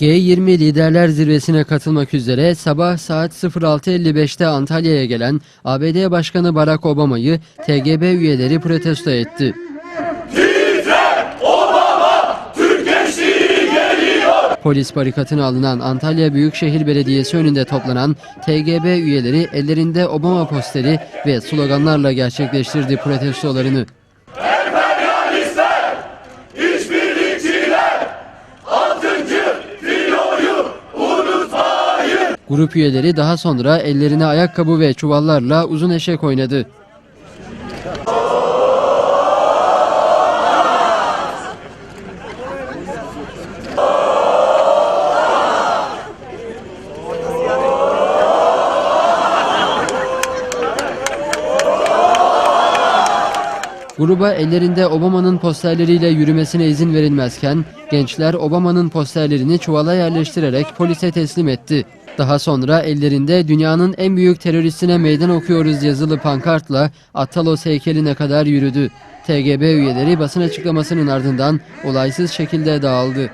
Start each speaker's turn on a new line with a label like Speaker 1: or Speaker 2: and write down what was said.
Speaker 1: G20 Liderler Zirvesi'ne katılmak üzere sabah saat 06.55'te Antalya'ya gelen ABD Başkanı Barack Obama'yı TGB üyeleri protesto etti. Polis barikatına alınan Antalya Büyükşehir Belediyesi önünde toplanan TGB üyeleri ellerinde Obama posteri ve sloganlarla gerçekleştirdi protestolarını. Grup üyeleri daha sonra ellerine ayakkabı ve çuvallarla uzun eşek oynadı. Gruba ellerinde Obama'nın posterleriyle yürümesine izin verilmezken gençler Obama'nın posterlerini çuvala yerleştirerek polise teslim etti. Daha sonra ellerinde dünyanın en büyük teröristine meydan okuyoruz yazılı pankartla Attalos heykeline kadar yürüdü. TGB üyeleri basın açıklamasının ardından olaysız şekilde dağıldı.